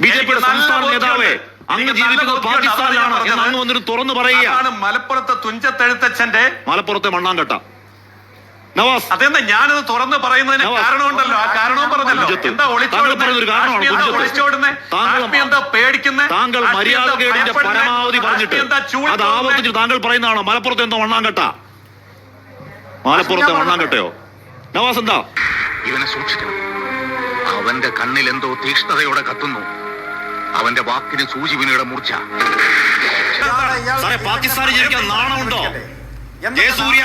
B J പിയുടെ സംസ്ഥാന നേതാവ് അങ്ങ് ജീവിക്കുന്നത് പാകിസ്ഥാനിലാണ് എന്ന്. അങ്ങ് വന്നിട്ട് തുറന്നു പറയുകയാണ് മലപ്പുറത്തെ തുഞ്ചത്തെഴുത്തച്ഛന്റെ മലപ്പുറത്തെ മണ്ണാങ്കട്ട. നവാസ്. അതെന്താ? ഞാനത് തുറന്ന് പറയുന്നതിന്. കാരണമുണ്ടല്ലോ. ആ കാരണവും പറഞ്ഞല്ലോ. എന്താ താങ്കൾ കാരണമാണ് എന്താ തുഞ്ചത്ത്. താങ്കൾ- മര്യാദകേടിന്റെ പരമാവധി പറഞ്ഞിട്ട് അത് ആവർത്തിച്ച് താങ്കൾ പറയുന്നതാണോ? മലപ്പുറത്ത് എന്തോ മണ്ണാങ്കട്ട. മലപ്പുറത്തെ മണ്ണാങ്കട്ടയോ? നവാസ് എന്താ? ഇവനെ സൂക്ഷിക്കണം. അവന്റെ കണ്ണിൽ എന്തോ തീക്ഷ്ണതയോടെ കത്തുന്നു. അവന്റെ വാക്കിന് സൂചിവിനയുടെ മൂർച്ച. സാറേ പാകിസ്ഥാനിൽ ജീവിക്കാൻ നാണമുണ്ടോ? ജയസൂര്യ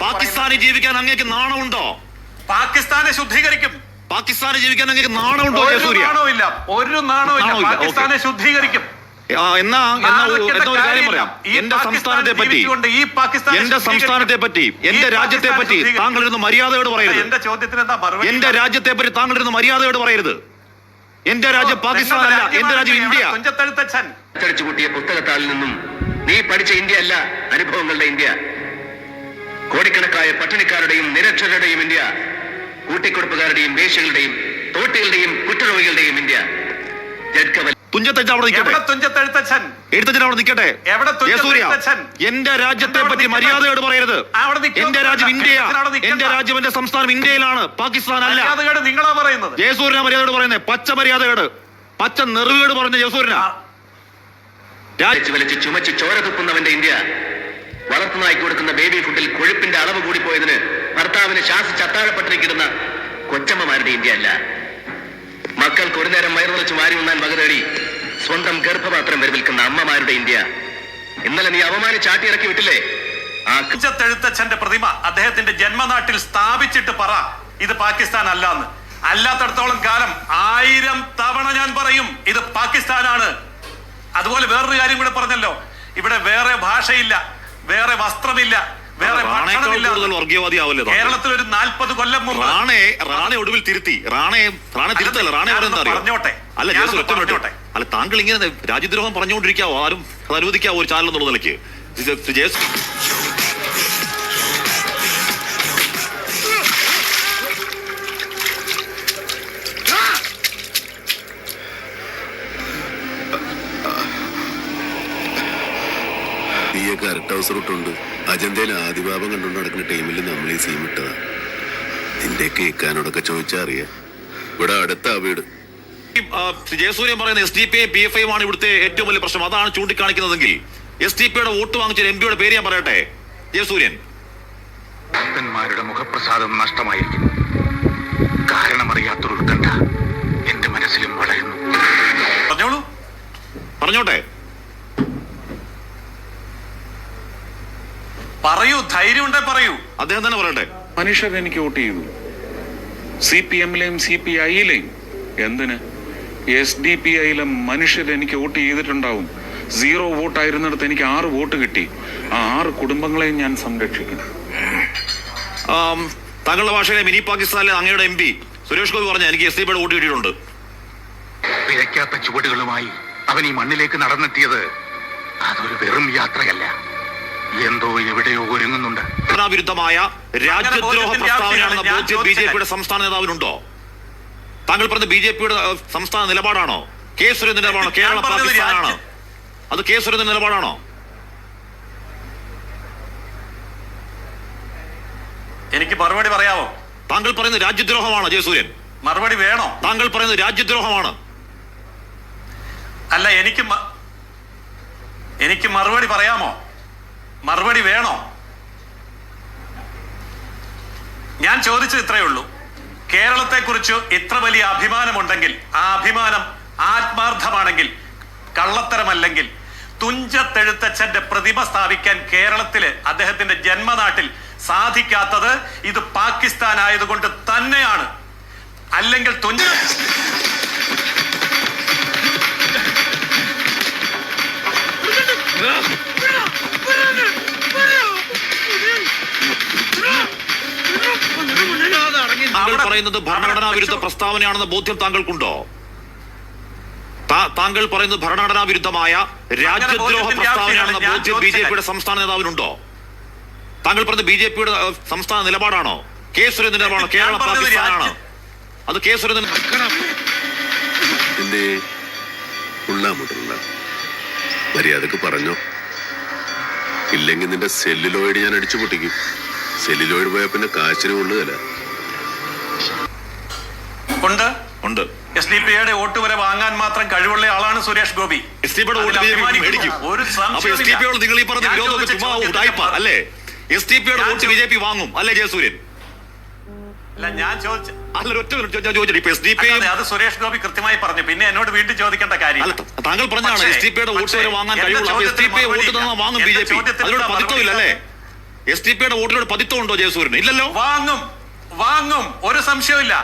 പാകിസ്ഥാനിൽ ജീവിക്കാൻ അങ്ങേക്ക് നാണമുണ്ടോ? പാകിസ്ഥാനെ ശുദ്ധീകരിക്കും. പാകിസ്ഥാനിൽ ജീവിക്കാൻ അങ്ങേക്ക് നാണമുണ്ടോ ജയസൂര്യ നാണവും ഇല്ല ഒരു നാണമില്ല ഇല്ല പാകിസ്ഥാനെ ശുദ്ധീകരിക്കും. എന്നാ ഒരു- കാര്യം പറയാം. എന്റെ സംസ്ഥാനത്തെ പറ്റി എന്റെ സംസ്ഥാനത്തെ പറ്റി എന്റെ രാജ്യത്തെ പറ്റി താങ്കളിരുന്ന് താങ്കൾ ഇരുന്ന് മര്യാദയോട് പറയരുത്. എന്റെ ചോദ്യത്തിന് എന്താ മറുപടി എന്റെ രാജ്യത്തെ പറ്റി താങ്കൾ ഇരുന്ന് മര്യാദയോട് പറയരുത്. എന്റെ രാജ്യം പാകിസ്ഥാൻ അല്ല എന്റെ രാജ്യം ഇന്ത്യ. കൂട്ടിയ പുസ്തകത്താളിൽ നിന്നും നീ പഠിച്ച ഇന്ത്യ അല്ല അനുഭവങ്ങളുടെ ഇന്ത്യ. കോടിക്കണക്കായ പട്ടിണിക്കാരുടെയും നിരക്ഷരരുടെയും ഇന്ത്യ. കൂട്ടിക്കൊടുപ്പുകാരുടെയും വേഷികളുടെയും തോട്ടികളുടെയും കുറ്റരോഗികളുടെയും ഇന്ത്യ. ജഡ്കവൽ തുഞ്ചത്തച്ഛൻ അവിടെ എവിടെ നിൽക്കട്ടെ തുഞ്ചത്തെഴുത്തച്ഛൻ? എഴുത്തച്ഛൻ അവിടെ നിൽക്കട്ടെ. എവിടെ ജയസൂര്യ തുഞ്ചത്തെഴുത്തച്ഛൻ? എന്റെ രാജ്യത്തെ പറ്റി. മര്യാദയോട് പറയരുത്. എന്റെ രാജ്യം ഇന്ത്യ. എന്റെ രാജ്യം എന്റെ സംസ്ഥാനം ഇന്ത്യയിലാണ് പാകിസ്ഥാൻ അല്ല നിങ്ങളാ പറയുന്നത്. ജയസൂര്യന മര്യാദയോട് പറയുന്നത്. പച്ച മര്യാദയോട് പച്ച നെറിവേട് പറഞ്ഞ ജയസൂര്യന രാജ്യ വലിച്ച് ചുമച്ച് ചോര തുപ്പുന്നവന്റെ ഇന്ത്യ. വളർത്തുനായി കൊടുക്കുന്ന ബേബി ഫുഡിൽ കൊഴുപ്പിന്റെ അളവ് കൂടിപ്പോയതിന് ഭർത്താവിന് ശാസിച്ച് അത്താഴപ്പെട്ടിരിക്കുന്ന കൊച്ചമ്മമാരുടെ ഇന്ത്യ അല്ല. മക്കൾക്ക് ഒരു നേരം വയറുറച്ച് വാരി ഉണ്ണാൻ വക തേടി സ്വന്തം ഗർഭപാത്രം വരവിൽക്കുന്ന അമ്മമാരുടെ ഇന്ത്യ. ഇന്നലെ നീ അവമാനി ചാട്ടിയിറക്കി വിട്ടില്ലേ? തുഞ്ചത്തെഴുത്തച്ഛന്റെ പ്രതിമ അദ്ദേഹത്തിന്റെ ജന്മനാട്ടിൽ സ്ഥാപിച്ചിട്ട് പറ. ഇത് പാകിസ്ഥാൻ അല്ലാന്ന് അല്ലാത്തടത്തോളം കാലം ആയിരം തവണ ഞാൻ പറയും ഇത് പാകിസ്ഥാനാണ്. അതുപോലെ വേറൊരു കാര്യം കൂടെ പറഞ്ഞല്ലോ. ഇവിടെ വേറെ ഭാഷയില്ല വേറെ വസ്ത്രമില്ല വേറെ? കേരളത്തിൽ ഒരു നാൽപ്പത് കൊല്ലം മുമ്പ് റാണെ റാണെ ഒടുവിൽ തിരുത്തി. റാണെ റാണെ തിരുത്തല്ല റാണെ പറഞ്ഞോട്ടെ. അല്ല ജോസ് ഒറ്റ മിനിറ്റ്. പറഞ്ഞോട്ടെ. അല്ല താങ്കൾ ഇങ്ങനെ രാജ്യദ്രോഹം പറഞ്ഞുകൊണ്ടിരിക്കാവോ? ആരും അത് അനുവദിക്കാവോ ഒരു ചാനൽ എന്നുള്ള നിലയ്ക്ക്? ജയസ് നീയൊക്കെ ഉണ്ട് ഹൗസ് റൂട്ടുണ്ട് അജന്തയിൽ ആദിഭാവം കണ്ടുകൊണ്ട് നടക്കുന്ന ടീമിൽ നമ്മൾ ഈ സീം ഇട്ടതാ. നിന്റെ കേൾക്കാനോടൊക്കെ ചോദിച്ചാ അറിയാ. ഇവിടെ അടുത്താ വീട്. ജയസൂര്യൻ പറയുന്ന S D P I P F I ആണ് ഇവിടുത്തെ ഏറ്റവും വലിയ പ്രശ്നം. അതാണ് ചൂണ്ടിക്കാണിക്കുന്നതെങ്കിൽ എസ് ഡി പിയുടെ വോട്ട് വാങ്ങിച്ച എം പിയുടെ പേര് ഞാൻ പറയട്ടെ? ജയസൂര്യൻ. ഭക്തന്മാരുടെ മുഖപ്രസാദം നഷ്ടമായിരിക്കുന്നു. കാരണമറിയാത്തൊരു ഉത്കണ്ഠ എന്റെ മനസ്സിലും വളരുന്നു. പറഞ്ഞോളൂ. പറഞ്ഞോട്ടെ. പറയൂ ധൈര്യമുണ്ടേ പറയൂ. അദ്ദേഹം തന്നെ പറയട്ടെ. മനുഷ്യർ എനിക്ക് വോട്ട് ചെയ്തു. സി പി എമ്മിലെയും സി പി ഐയിലെയും എന്തിന്? എസ് ഡി പി ഐയിലെ മനുഷ്യർ എനിക്ക് വോട്ട് ചെയ്തിട്ടുണ്ടാവും. സീറോ വോട്ട് ആയിരുന്നിടത്ത് എനിക്ക് ആറ് വോട്ട് കിട്ടി. ആ ആറ് കുടുംബങ്ങളെയും ഞാൻ സംരക്ഷിക്കും. താങ്കളുടെ ഭാഷയിലെ മിനി പാകിസ്ഥാനിലെ അങ്ങയുടെ എം പി സുരേഷ് ഗോപി പറഞ്ഞു എനിക്ക് എസ് ഡി പിയുടെ വോട്ട് കിട്ടിയിട്ടുണ്ട്. പിഴയ്ക്കാത്ത ചുവടുകളുമായി അവൻ ഈ മണ്ണിലേക്ക് നടന്നെത്തിയത് അതൊരു വെറും യാത്രയല്ല. എന്തോ എവിടെയോ ഒരുങ്ങുന്നുണ്ട്. വിരുദ്ധമായ രാജ്യദ്രോഹ പ്രസ്താവനയാണെന്ന ബോധ്യം ബി ജെ പിയുടെ സംസ്ഥാന നേതാവിനുണ്ടോ? താങ്കൾ പറഞ്ഞ ബി ജെ പിയുടെ സംസ്ഥാന നിലപാടാണോ? കെ സുരേന്ദ്രൻ നിലപാടാണോ? കേരള പാകിസ്ഥാനാണോ അത് കെ സുരേന്ദ്രൻ നിലപാടാണോ? എനിക്ക് മറുപടി പറയാമോ താങ്കൾ പറയുന്നത് രാജ്യദ്രോഹമാണ് ജയസൂര്യൻ മറുപടി വേണോ? താങ്കൾ പറയുന്നത് രാജ്യദ്രോഹമാണ്. അല്ല എനിക്ക് എനിക്ക് മറുപടി പറയാമോ? മറുപടി വേണോ? ഞാൻ ചോദിച്ചത് ഇത്രയേ ഉള്ളൂ. കേരളത്തെ കുറിച്ച് ഇത്ര വലിയ അഭിമാനമുണ്ടെങ്കിൽ ആ അഭിമാനം ആത്മാർത്ഥമാണെങ്കിൽ കള്ളത്തരമല്ലെങ്കിൽ തുഞ്ചത്തെഴുത്തച്ഛന്റെ പ്രതിമ സ്ഥാപിക്കാൻ കേരളത്തിൽ അദ്ദേഹത്തിന്റെ ജന്മനാട്ടിൽ സാധിക്കാത്തത് ഇത് പാകിസ്ഥാൻ ആയതുകൊണ്ട് തന്നെയാണ്. അല്ലെങ്കിൽ തുഞ്ച താങ്കൾ പറയുന്നത് ഭരണഘടനാ വിരുദ്ധ പ്രസ്താവനയാണെന്ന ബോധ്യം താങ്കൾക്കുണ്ടോ? താങ്കൾ പറയുന്നത് ഭരണഘടനാ വിരുദ്ധമായ രാജ്യദ്രോഹ പ്രസ്താവനയാണെന്ന ബോധ്യം ബി ജെ പിയുടെ സംസ്ഥാന നേതാവിനുണ്ടോ? താങ്കൾ പറഞ്ഞത് ബി ജെ പിയുടെ സംസ്ഥാന നിലപാടാണോ? കെ സുരേന്ദ്രൻ നിലപാടാണോ? കേരള പാകിസ്ഥാനാണ് അത് കെ സുരേന്ദ്രൻ മര്യാദയ്ക്ക് പറഞ്ഞോ? ഇല്ലെങ്കിൽ നിന്റെ സെല്ലിലോയിഡ് ഞാൻ അടിച്ചു പൊട്ടിക്കും സെല്ലിലോയിഡ് പോയാൽ പിന്നെ കാശിന് കൊള്ളുകയല്ല. ഉണ്ട്? ഉണ്ട്. എസ് ഡി പി വോട്ട് വരെ വാങ്ങാൻ മാത്രം കഴിവുള്ള ആളാണ് സുരേഷ് ഗോപി. എസ് ഡി പിയുടെ വോട്ട് ബി ജെ പി മേടിക്കും. ഒരു അപ്പൊ എസ് ഡി പിയോട് നിങ്ങൾ ഈ പറഞ്ഞ വിരോധമൊക്കെ ചുമ്മാ ഉടായ്പ അല്ലേ? എസ് ഡി പിയുടെ വോട്ട് ബി ജെ പി വാങ്ങും അല്ലേ ജയസൂര്യൻ? അല്ല ഞാൻ ചോദിച്ച അല്ല ഒറ്റ മിനിറ്റ് ഞാൻ ഇപ്പൊ എസ് ഡി പി അത് സുരേഷ് ഗോപി കൃത്യമായി പറഞ്ഞു. പിന്നെ എന്നോട് വീണ്ടും ചോദിക്കേണ്ട കാര്യം. അല്ല താങ്കൾ പറഞ്ഞാണ് എസ് ഡി പിയുടെ വോട്ട് വരെ വാങ്ങാൻ കഴിവുള്ള എസ് ഡി പി വോട്ട് തന്നാൽ വാങ്ങും ബി ജെ പി. പതിത്തമില്ലല്ലേ എസ് ഡി പിയുടെ വോട്ടിനോട് പതിത്വം ഉണ്ടോ ജയസൂര്യന്? ഇല്ലല്ലോ. വാങ്ങും. വാങ്ങും. ഒരു സംശയമില്ല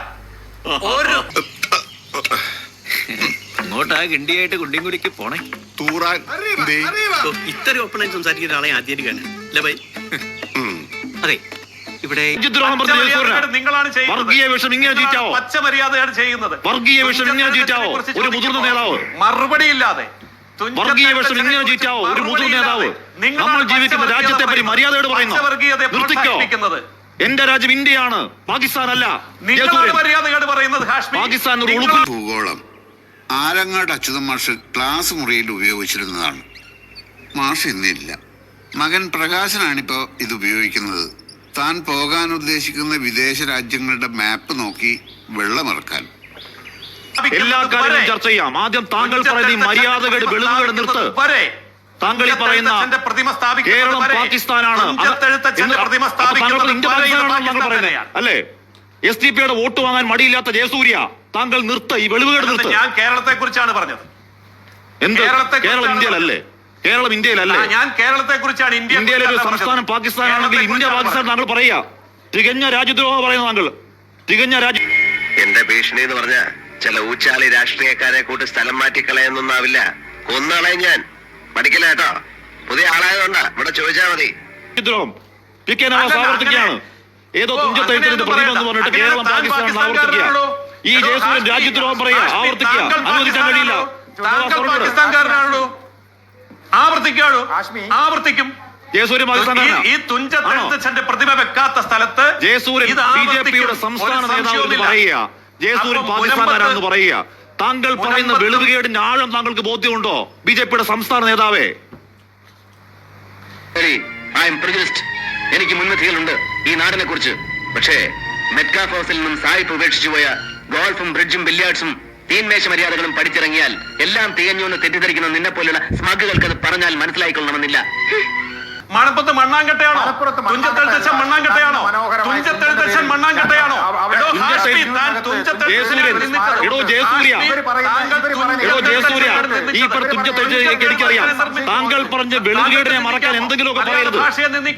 ഒരു അങ്ങോട്ടാ ഗണ്ടിയായിട്ട് കുണ്ടിൻകുടിക്ക് പോണേ. തൂറാൻ ദേ. ഓ, ഇത്രയും ഓപ്പണായി സംസാരിക്കുന്ന ആളെ ആദ്യം കാണാൻ അല്ലേ ബൈ? അതെ ഇവിടെ രാജ്യദ്രോഹം പറഞ്ഞ മര്യാദയാണ് നിങ്ങളാണ് ചെയ്യുന്നത്. വർഗീയ വിഷം ഇങ്ങനെ ചീറ്റാവോ? പച്ച മര്യാദയാണ് ചെയ്യുന്നത്. വർഗീയ വിഷം ഇങ്ങനെ ചീറ്റാവോ? ഒരു മുതിർന്ന നേതാവ്. മറുപടി ഇല്ലാതെ വർഗീയ വിഷം ഇങ്ങനെ ചീറ്റാവോ? ഒരു മുതിർന്ന നേതാവ്. നമ്മൾ ജീവിക്കുന്ന രാജ്യത്തെ പറ്റി മര്യാദയോട് പറയുന്നു? നിർത്തിക്കോ? എന്റെ രാജ്യം ഇന്ത്യയാണ്. പാകിസ്ഥാൻ അല്ല. മര്യാദയോട് പറയുന്നത് ഹാഷ്മി. പാകിസ്ഥാൻ ഒരു ഭൂഗോളം. ആലങ്ങാട് അച്യുതൻ മാഷ് ക്ലാസ് മുറിയിൽ ഉപയോഗിച്ചിരുന്നതാണ്. മാഷ് ഇന്നില്ല. മകൻ പ്രകാശനാണിപ്പോൾ ഇത് ഉപയോഗിക്കുന്നത്. താൻ പോകാൻ ഉദ്ദേശിക്കുന്ന വിദേശ രാജ്യങ്ങളുടെ മാപ്പ് നോക്കി വെള്ളമിറക്കാൻ എല്ലാ കാര്യങ്ങളും ചർച്ച ചെയ്യാം. ആദ്യം താങ്കൾ പറയുന്ന മര്യാദകൾ വെളിവുകൾ നിർത്തുക നിർത്ത്. താങ്കൾ ഈ പറയുന്ന കേരളം പാകിസ്ഥാനാണ്. പ്രതിമ അല്ലേ? എസ് ഡി പിയുടെ വോട്ട് വാങ്ങാൻ മടിയില്ലാത്ത ജയസൂര്യ താങ്കൾ നിർത്ത ഈ വെളിവുകേട് നിർത്ത. ഞാൻ കേരളത്തെ കുറിച്ചാണ് പറഞ്ഞത്. എന്ത്? കേരളം ഇന്ത്യയിലല്ലേ? കേരളം ഇന്ത്യയിലല്ലേ? ഞാൻ കേരളത്തെ കുറിച്ചാണ് ഇന്ത്യ ഇന്ത്യയിലെ ഒരു സംസ്ഥാനം പാകിസ്ഥാനാണെങ്കിൽ ഇന്ത്യ പാകിസ്ഥാൻ താങ്കൾ പറയാ തികഞ്ഞ രാജ്യദ്രോഹ പറയുന്ന താങ്കൾ. തികഞ്ഞ രാജ്യ എന്റെ ഭീഷണി എന്ന് പറഞ്ഞ ചില ഊച്ചാളി രാഷ്ട്രീയക്കാരെ കൂട്ടി സ്ഥലം മാറ്റി കളയൊന്നൊന്നാവില്ല കൊന്നളയും ഞാൻ. പഠിക്കില്ല കേട്ടോ. പുതിയ ആളായതുകൊണ്ട് ഇവിടെ ചോദിച്ചാ മതി. രാജ്യദ്രോഹം പി കെ നവാസ് ആവർത്തിക്കുകയാണ്. ഏതോ തുഞ്ചത്തെഴുത്തിന്റെ പ്രതിമ എന്ന് പറഞ്ഞിട്ട് കേരളം പാകിസ്ഥാൻ ആവർത്തിക്കുക ഈ എടോ, ജയസൂര്യൻ രാജ്യദ്രോഹം പറയുക. ആവർത്തിക്കുക. അനുവദിക്കാൻ കഴിയില്ല താങ്കൾ നവാസ് ആവർത്തിക്കാണോ ആവർത്തിക്കും. ഈ തുഞ്ചത്തെഴുത്തച്ഛന്റെ പ്രതിമ വെക്കാത്ത സ്ഥലത്ത് ജയസൂര്യൻ ഇത് ബി ജെ പിയുടെ സംസ്ഥാന നേതാവ്. പറയുക. ജയസൂര്യൻ പാകിസ്ഥാൻകാരാണെന്ന് പറയുക. താങ്കൾ പറയുന്ന വെളിവുകേടിന്റെ ആഴം താങ്കൾക്ക് ബോധ്യമുണ്ടോ? ബി ജെ പിയുടെ സംസ്ഥാന നേതാവേ എനിക്ക് മുൻവിധികളുണ്ട് ഈ നാടിനെ കുറിച്ച് പക്ഷേ മെറ്റ്കാഫ് ഹൗസിൽ നിന്നും സായിപ്പ് ഉപേക്ഷിച്ചു പോയ ഗോൾഫും ബ്രിഡ്ജും ബില്യാർഡ്സും തീന്മേശ മര്യാദകളും പഠിച്ചിറങ്ങിയാൽ എല്ലാം തികഞ്ഞു എന്ന് തെറ്റിദ്ധരിക്കുന്ന നിന്നെ പോലുള്ള സ്മഗുകൾക്ക് അത് പറഞ്ഞാൽ മനസ്സിലായിക്കൊള്ളണമെന്നില്ല. മണപ്പത്ത് മണ്ണാങ്കട്ടയാണോ? മണ്ണാങ്കട്ടയാണോ? മണ്ണാങ്കട്ടയാണോ അവിടെ എടോ ഹാഷ്മി, തുഞ്ചത്തെഴുത്തച്ഛൻ താൻ തുഞ്ചത്തെഴുത്തച്ഛനെ ജയസൂര്യൻ, നിന്ദിച്ചത്. എടോ ജയസൂര്യ, എടോ ജയസൂര്യ. ഈ എനിക്കറിയാം. താങ്കൾ പറഞ്ഞ വെളിവുകേടിനെ മറക്കാൻ എന്തെങ്കിലുമൊക്കെ പറയരുത്.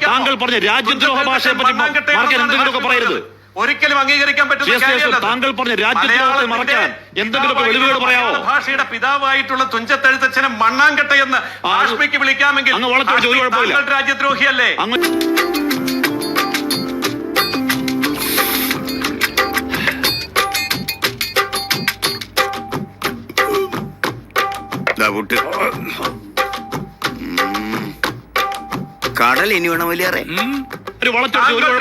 താങ്കൾ പറഞ്ഞ രാജ്യദ്രോഹ ഭാഷയെ പറ്റി മറക്കാൻ എന്തെങ്കിലുമൊക്കെ പറയരുത്. ഒരിക്കലും അംഗീകരിക്കാൻ പറ്റുന്ന. താങ്കൾ പറഞ്ഞ രാജ്യദ്രോഹത്തെ മറക്കാൻ എന്തെങ്കിലുമൊക്കെ വെളിവുകേട് പറയാമോ? ഭാഷയുടെ പിതാവായിട്ടുള്ള തുഞ്ചത്തെഴുത്തച്ഛനെ മണ്ണാങ്കട്ട എന്ന് ആഷ്മിക്ക് വിളിക്കാമെങ്കിൽ രാജ്യദ്രോഹിയല്ലേ? അങ്ങ് കടൽ ഇനി വേണം വലിയ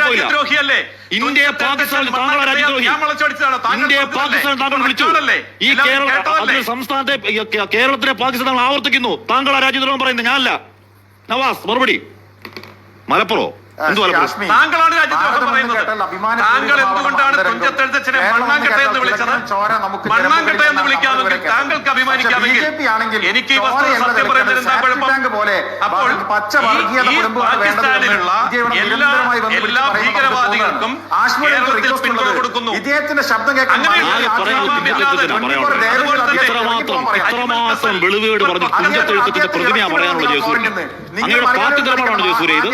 രാജ്യദ്രോഹിയല്ലേ ഇന്ത്യയെ പാകിസ്ഥാൻ താങ്കളെ രാജ്യദ്രോഹി ഞാൻ വളച്ചൊടിച്ചതാണോ. ഇന്ത്യയെ? പാകിസ്ഥാൻ താങ്കൾ വിളിച്ചു? ഈ കേരള? സംസ്ഥാനത്തെ കേരളത്തിലെ പാകിസ്ഥാൻ താങ്കൾ ആവർത്തിക്കുന്നു. താങ്കൾ ആ രാജ്യദ്രോഹം പറയുന്നത് ഞാനല്ല. നവാസ് മറുപടി. മലപ്പുറം. താങ്കളാണ് രാജ്യദ്രോഹം പറയുന്നത്. താങ്കൾ എന്തുകൊണ്ടാണ് തുഞ്ചത്തെഴുത്തച്ഛനെ മണ്ണാങ്കട്ട എന്ന് വിളിച്ചത്? മണ്ണാങ്കട്ട എന്ന് വിളിക്കാമെങ്കിൽ താങ്കൾക്ക് അഭിമാനിക്കാമെങ്കിൽ എനിക്ക് ഈ സത്യം പറയുന്നതിന് എന്താ കുഴപ്പം അപ്പോൾ ഈ- പാകിസ്ഥാനിലുള്ള എല്ലാ എല്ലാ ഭീകരവാദികൾക്കും കേരളത്തിൽ പിന്തുണ കൊടുക്കുന്നു. ഇദ്ദേഹത്തിന്റെ ശബ്ദം പറയാനുള്ളത്. ഇത്രമാത്രം വെളിവുകേട് പറഞ്ഞ് ജയസൂര്യൻ അങ്ങയുടെ പാർട്ടി നിലപാടാണോ ജയസൂര്യ ഇത്?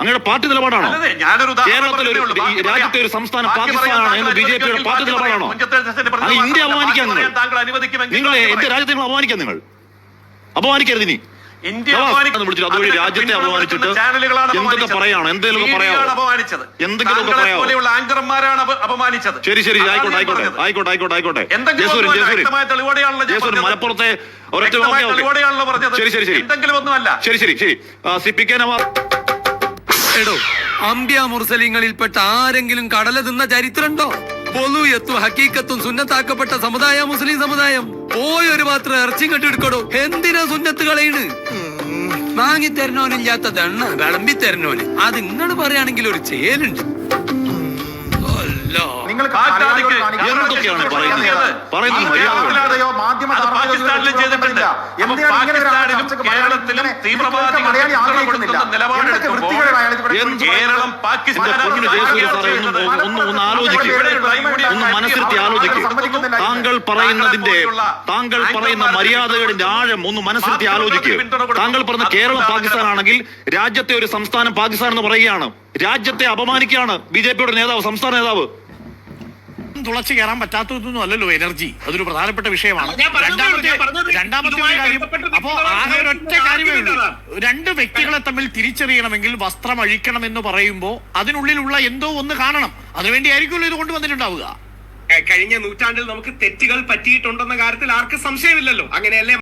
അങ്ങയുടെ പാർട്ടി നിലപാടാണോ? കേരളത്തിലെ ഒരു- രാജ്യത്തെ ഒരു. സംസ്ഥാനം പാകിസ്ഥാനാണ്. എന്ന് ബി ജെ പിയുടെ പാർട്ടി നിലപാടാണോ? ഇന്ത്യ അപമാനിക്കാൻ നിങ്ങൾ നിങ്ങൾ എന്റെ രാജ്യത്തെ നിങ്ങൾ അപമാനിക്കാൻ നിങ്ങൾ? അപമാനിക്കരുത് ഇനി. അതുവഴി രാജ്യത്തെ അപമാനിച്ചിട്ട് എന്തൊക്കെ പറയാണോ? എന്തെങ്കിലും പറയാമോ എന്തെങ്കിലുമൊക്കെ താങ്കളെ പറയാമോ? ആങ്കർമാരാണ് അപമാനിച്ചത്. ശരി ശരി ആയിക്കോട്ടെ ആയിക്കോട്ടെ. ആയിക്കോട്ടെ ആയിക്കോട്ടെ ആയിക്കോട്ടെ. എന്തെങ്കിലും ജയസൂര്യൻ ജയസൂര്യൻ. ജയസൂര്യൻ മലപ്പുറത്തെ ഒരൊറ്റ. ശരി ശരി ശരി. എന്തെങ്കിലും ഒന്നുമല്ല. ശരി ശരി ശരി. സി പി കെ നവാസ് എടോ അമ്പ്യ മുർസലിങ്ങളിൽപ്പെട്ട ആരെങ്കിലും കടല തിന്ന ചരിത്രമുണ്ടോ? പൊലുയത്തും ഹക്കീക്കത്തും സുന്നത്താക്കപ്പെട്ട സമുദായ മുസ്ലിം സമുദായം. പോയൊരു മാത്രം ഇറച്ചി കെട്ടിയെടുക്കടോ എന്തിനാ സുന്നത്ത് കളയണ്? വാങ്ങി തരണോനില്ലാത്ത ദണ്ണ വിളമ്പി തരണോന് അത് നിങ്ങൾ പറയുകയാണെങ്കിൽ ഒരു ചേലുണ്ട്. ബാഗ്ദാദിക്ക് എന്തൊക്കെയാണ് പറയുന്നത്? പറയുന്നത് മാധ്യമ പാകിസ്ഥാനിലും ചെയ്തിട്ടുണ്ട്. പാകിസ്ഥാനിലും കേരളത്തിലും കൊടുക്കുന്ന നിലപാടെടുക്കുമ്പോൾ കേരളം ഒന്ന് മനസ്സിരുത്തി ആലോചിക്കുക താങ്കൾ പറയുന്നതിന്റെ താങ്കൾ പറയുന്ന മര്യാദകളുടെ ആഴം ഒന്ന് മനസ്സിരുത്തി ആലോചിക്കുക താങ്കൾ പറഞ്ഞ കേരളം പാകിസ്ഥാൻ ആണെങ്കിൽ രാജ്യത്തെ ഒരു സംസ്ഥാനം പാകിസ്ഥാൻ എന്ന് പറയുകയാണ്. രാജ്യത്തെ അപമാനിക്കുകയാണ് ബി ജെ പിയുടെ നേതാവ് സംസ്ഥാന നേതാവ്. തുളച്ചു കയറാൻ പറ്റാത്തതൊന്നും അല്ലല്ലോ എനർജി. അതൊരു പ്രധാനപ്പെട്ട വിഷയമാണ്. രണ്ടാമത്തെ രണ്ടാമത്തെ ഒരു കാര്യം അപ്പോ ആകെ ഒരൊറ്റ കാര്യമേ ഉള്ളൂ. രണ്ട് വ്യക്തികളെ തമ്മിൽ തിരിച്ചറിയണമെങ്കിൽ വസ്ത്രം അഴിക്കണം എന്ന് പറയുമ്പോൾ അതിനുള്ളിലുള്ള എന്തോ ഒന്ന് കാണണം. അതിനുവേണ്ടി ആയിരിക്കുമല്ലോ ഇത് കൊണ്ടുവന്നിട്ടുണ്ടാവുക. കഴിഞ്ഞ നൂറ്റാണ്ടിൽ നമുക്ക് തെറ്റുകൾ പറ്റിയിട്ടുണ്ടെന്ന കാര്യത്തിൽ ആർക്കും സംശയമില്ലല്ലോ. അങ്ങനെയല്ലേ